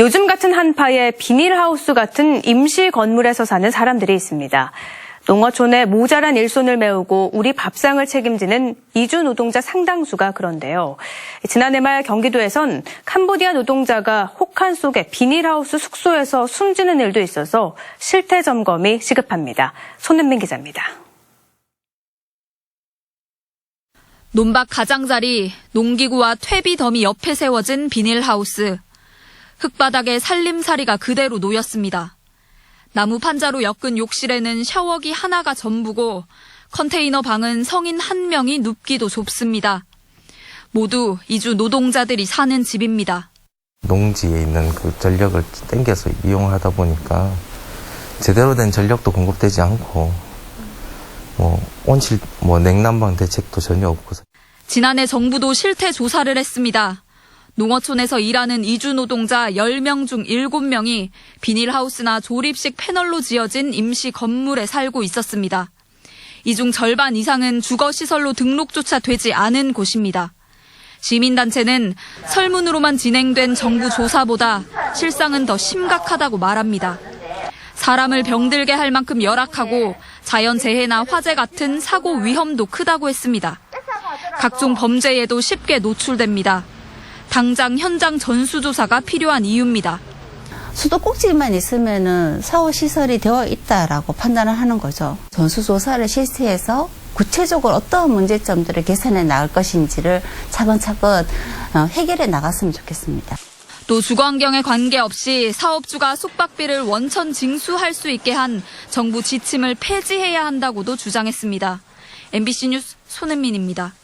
요즘 같은 한파에 비닐하우스 같은 임시 건물에서 사는 사람들이 있습니다. 농어촌에 모자란 일손을 메우고 우리 밥상을 책임지는 이주 노동자 상당수가 그런데요. 지난해 말 경기도에선 캄보디아 노동자가 혹한 속에 비닐하우스 숙소에서 숨지는 일도 있어서 실태 점검이 시급합니다. 손은민 기자입니다. 논밭 가장자리, 농기구와 퇴비 더미 옆에 세워진 비닐하우스. 흙바닥에 살림살이가 그대로 놓였습니다. 나무 판자로 엮은 욕실에는 샤워기 하나가 전부고 컨테이너 방은 성인 한 명이 눕기도 좁습니다. 모두 이주 노동자들이 사는 집입니다. 농지에 있는 그 전력을 땡겨서 이용하다 보니까 제대로 된 전력도 공급되지 않고 뭐 온실 뭐 냉난방 대책도 전혀 없고 지난해 정부도 실태 조사를 했습니다. 농어촌에서 일하는 이주 노동자 10명 중 7명이 비닐하우스나 조립식 패널로 지어진 임시 건물에 살고 있었습니다. 이 중 절반 이상은 주거시설로 등록조차 되지 않은 곳입니다. 시민단체는 설문으로만 진행된 정부 조사보다 실상은 더 심각하다고 말합니다. 사람을 병들게 할 만큼 열악하고 자연재해나 화재 같은 사고 위험도 크다고 했습니다. 각종 범죄에도 쉽게 노출됩니다. 당장 현장 전수조사가 필요한 이유입니다. 수도꼭지만 있으면은 사후 시설이 되어 있다라고 판단을 하는 거죠. 전수조사를 실시해서 구체적으로 어떤 문제점들을 개선해 나갈 것인지를 차근차근 어, 해결해 나갔으면 좋겠습니다. 또 주거환경에 관계없이 사업주가 숙박비를 원천 징수할 수 있게 한 정부 지침을 폐지해야 한다고도 주장했습니다. MBC 뉴스 손은민입니다.